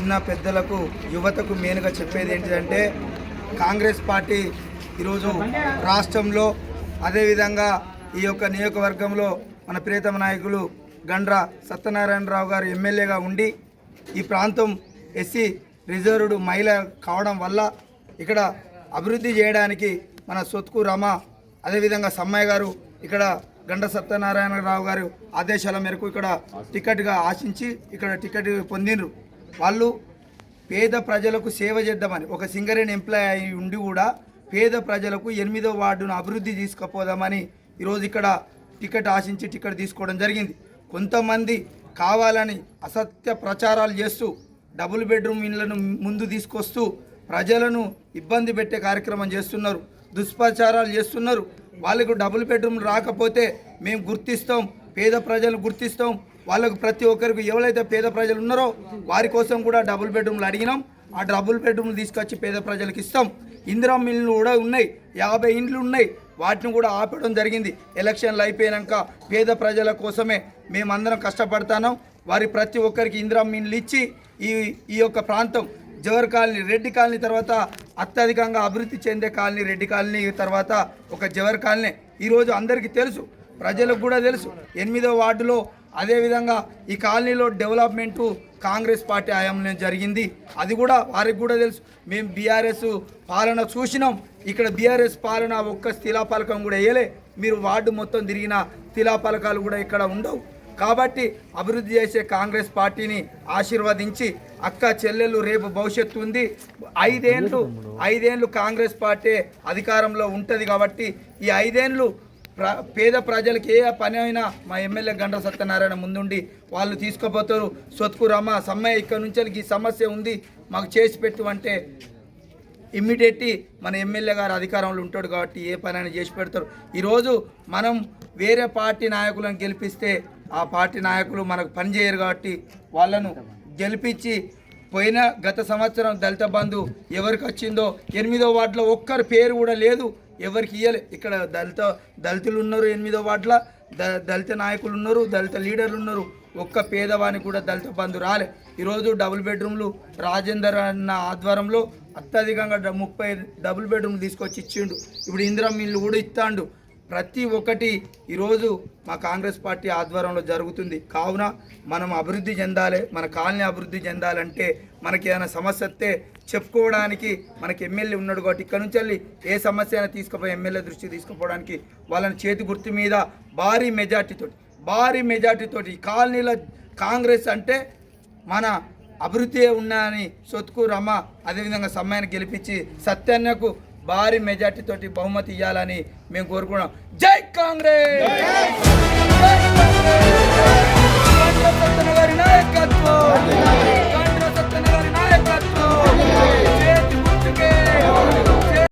చిన్న పెద్దలకు యువతకు మెయిన్గా చెప్పేది ఏంటిదంటే కాంగ్రెస్ పార్టీ ఈరోజు రాష్ట్రంలో అదేవిధంగా ఈ యొక్క నియోజకవర్గంలో మన ప్రియతమ నాయకులు గండ్ర సత్యనారాయణరావు గారు ఎమ్మెల్యేగా ఉండి ఈ ప్రాంతం ఎస్సీ రిజర్వ్డ్ మహిళ కావడం వల్ల ఇక్కడ అభివృద్ధి చేయడానికి మన సొత్కు రమ అదేవిధంగా సమ్మయ్య గారు ఇక్కడ గండ సత్యనారాయణరావు గారు ఆదేశాల మేరకు ఇక్కడ టికెట్గా ఆశించి ఇక్కడ టికెట్ పొందినరు వాళ్ళు పేద ప్రజలకు సేవ చేద్దామని ఒక సింగరేణి ఎంప్లాయ్ అయి ఉండి కూడా పేద ప్రజలకు ఎనిమిదో వార్డును అభివృద్ధి తీసుకుపోదామని ఈరోజు ఇక్కడ టికెట్ ఆశించి టికెట్ తీసుకోవడం జరిగింది. కొంతమంది కావాలని అసత్య ప్రచారాలు చేస్తూ డబుల్ బెడ్రూమ్ ఇళ్ళను ముందు తీసుకొస్తూ ప్రజలను ఇబ్బంది పెట్టే కార్యక్రమం చేస్తున్నారు దుష్ప్రచారాలు చేస్తున్నారు. వాళ్ళకు డబుల్ బెడ్రూమ్ రాకపోతే మేము గుర్తిస్తాం పేద ప్రజలు గుర్తిస్తాం వాళ్ళకు ప్రతి ఒక్కరికి ఎవరైతే పేద ప్రజలు ఉన్నారో వారి కోసం కూడా డబుల్ బెడ్రూమ్లు అడిగినాం. ఆ డబుల్ బెడ్రూమ్లు తీసుకొచ్చి పేద ప్రజలకు ఇస్తాం. ఇందిరా మిల్లు కూడా ఉన్నాయి. యాభై ఇండ్లు ఉన్నాయి. వాటిని కూడా ఆపడం జరిగింది. ఎలక్షన్లు అయిపోయాక పేద ప్రజల కోసమే మేమందరం కష్టపడతాను వారి ప్రతి ఒక్కరికి ఇందిరా మిల్లు ఇచ్చి ఈ ఈ యొక్క ప్రాంతం జవహర్ కాలనీ రెడ్డి కాలనీ తర్వాత అత్యధికంగా అభివృద్ధి చెందే కాలనీ రెడ్డి కాలనీ తర్వాత ఒక జవహర్ కాలనీ. ఈరోజు అందరికీ తెలుసు. ప్రజలకు కూడా తెలుసు. ఎనిమిదో వార్డులో అదేవిధంగా ఈ కాలనీలో డెవలప్మెంటు కాంగ్రెస్ పార్టీ హయాంలో జరిగింది. అది కూడా వారికి కూడా తెలుసు. మేము బీఆర్ఎస్ పాలన చూసినాం. ఇక్కడ బీఆర్ఎస్ పాలన ఒక్క స్థిలాపలకం కూడా వేయలే. మీరు వార్డు మొత్తం తిరిగిన స్థిలాపలకాలు కూడా ఇక్కడ ఉండవు. కాబట్టి అభివృద్ధి చేసే కాంగ్రెస్ పార్టీని ఆశీర్వదించి అక్క చెల్లెలు రేపు భవిష్యత్తు ఉంది. ఐదేండ్లు ఐదేండ్లు కాంగ్రెస్ పార్టీ అధికారంలో ఉంటుంది కాబట్టి ఈ ఐదేండ్లు పేద ప్రజలకి ఏ పని అయినా మా ఎమ్మెల్యే గండ్ర సత్యనారాయణ ముందుండి వాళ్ళు తీసుకుపోతారు. సొత్కు రమ సమ్మయ్య ఇక్కడ నుంచి ఈ సమస్య ఉంది మాకు చేసి పెట్టు అంటే ఇమ్మీడియట్లీ మన ఎమ్మెల్యే గారు అధికారంలో ఉంటాడు కాబట్టి ఏ పనైనా చేసి పెడతారు. ఈరోజు మనం వేరే పార్టీ నాయకులను గెలిపిస్తే ఆ పార్టీ నాయకులు మనకు పనిచేయరు కాబట్టి వాళ్ళను గెలిపించి పోయిన గత సంవత్సరం దళిత బంధు ఎవరికి వచ్చిందో ఎనిమిదో వార్డులో ఒక్కరి పేరు కూడా లేదు. ఎవరికి ఇవ్వలే ఇక్కడ దళిత దళితులు ఉన్నారు ఎనిమిదో వాట్ల ద దళిత నాయకులు ఉన్నారు దళిత లీడర్లు ఉన్నారు. ఒక్క పేదవానికి కూడా దళిత బంధు రాలే. ఈరోజు డబుల్ బెడ్రూమ్లు రాజేందర్ అన్న ఆధ్వర్యంలో అత్యధికంగా ముప్పై డబుల్ బెడ్రూమ్లు తీసుకొచ్చి ఇచ్చిండు. ఇప్పుడు ఇందిరా మిల్లు కూడా ఇస్తాండు. ప్రతి ఒక్కటి ఈరోజు మా కాంగ్రెస్ పార్టీ ఆధ్వర్యంలో జరుగుతుంది. కావున మనం అభివృద్ధి చెందాలి మన కాలనీ అభివృద్ధి చెందాలంటే మనకి ఏదైనా సమస్య వస్తే చెప్పుకోవడానికి మనకి ఎమ్మెల్యే ఉన్నాడు కాబట్టి ఇక్కడ నుంచి వెళ్ళి ఏ సమస్య అయినా తీసుకుపోయి ఎమ్మెల్యే దృష్టి తీసుకుపోవడానికి వాళ్ళని చేతి గుర్తు మీద భారీ మెజార్టీతోటి భారీ మెజార్టీతోటి ఈ కాంగ్రెస్ అంటే మన అభివృద్ధి ఉన్నాయని సొత్తుకు రమ అదేవిధంగా సమ్మాయిని గెలిపించి సత్యాన్నకు భారీ మెజార్టీతోటి బహుమతి ఇవ్వాలని మేము కోరుకున్నాం జై కాంగ్రెస్! జై